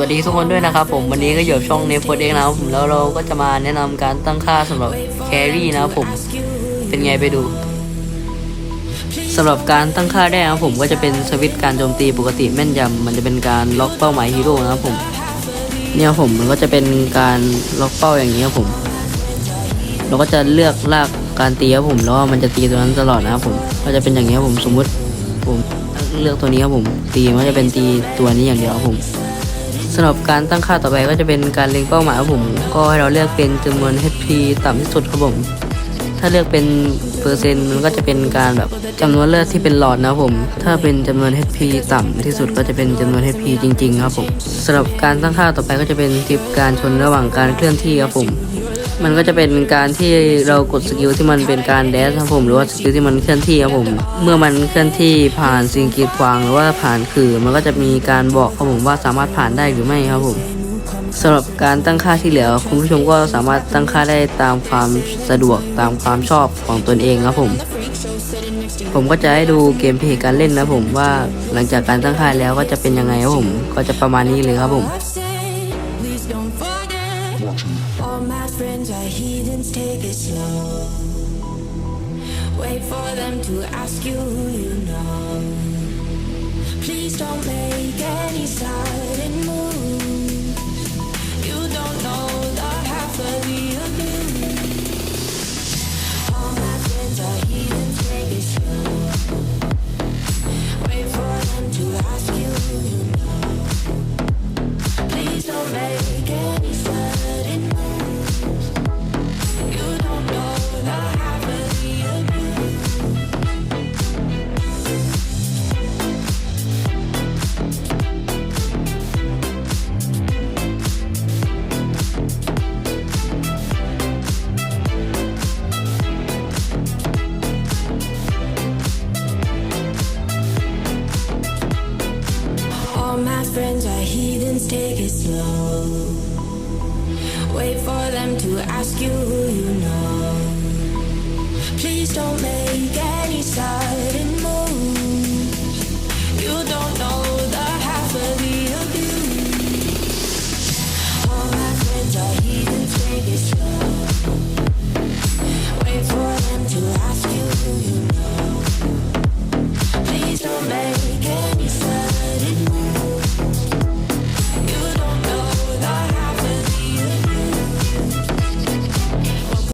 วัสดีทุกคนด้วยนะครับผมวันนี้ก็อยู่กับช่องเนฟโฟเองนะครับผมแล้วเราก็จะมาแนะนำการตั้งค่าสำหรับแครี่นะครับผมเป็นไงไปดูสำหรับการตั้งค่าแรกนะครับผมก็จะเป็นสวิตช์การโจมตีปกติแม่นยำมันจะเป็นการล็อกเป้าหมายฮีโร่นะครับผม เนี่ยผมมันก็จะเป็นการล็อกเป้าอย่างนี้ครับผม เราก็จะเลือกลากการตีครับผมแล้วมันจะตีตัวนั้นตลอดนะครับผมก็จะเป็นอย่างนี้ครับผมสมมุติผมเลือกตัวนี้ครับผมตีมันจะเป็นตีตัวนี้อย่างเดียวครับผมำหรับการตั้งค่าต่อไปก็จะเป็นการเล็งเป้าหมายครับผม ก็ให้เราเลือกเป็นจำนวน HP ต่ำที่สุดครับผม ถ้าเลือกเป็นเปอร์เซ็นต์มันก็จะเป็นการแบบจำนวนเลือดที่เป็นหลอดนะครับผม ถ้าเป็นจำนวน HP ต่ำที่สุดก็จะเป็นจำนวน HP จริง ๆ ครับผมสำหรับการตั้งค่าต่อไปก็จะเป็นทิปการชนระหว่างการเคลื่อนที่ครับผม มันก็จะเป็นการที่เรากดสกิลที่มันเป็นการแดชครับผมหรือว่าสกิลที่มันเคลื่อนที่ครับผม เมื่อมันเคลื่อนที่ผ่านสิ่งกีดขวาง หรือว่าผ่านคือมันก็จะมีการบอกครับผมว่าสามารถผ่านได้หรือไม่ครับผมสำหรับการตั้งค่าที่เหลือ คุณผู้ชมก็สามารถตั้งค่าได้ตามความสะดวกตามความชอบของตนเองครับผม ผมก็จะให้ดูเกมเพลย์การเล่นนะผมว่าหลังจากการตั้งค่าแล้วก็จะเป็นยังไงครับผม ก็จะประมาณนี้เลยครับผม All my friends are heathens, take it slow. Wait for them to ask you who you know. Please don't make any sudden moves. You don't know the half of the abuse. All my friends are heathens, take it slow. Wait for them to ask you friends are heathens, take it slow. Wait for them to ask you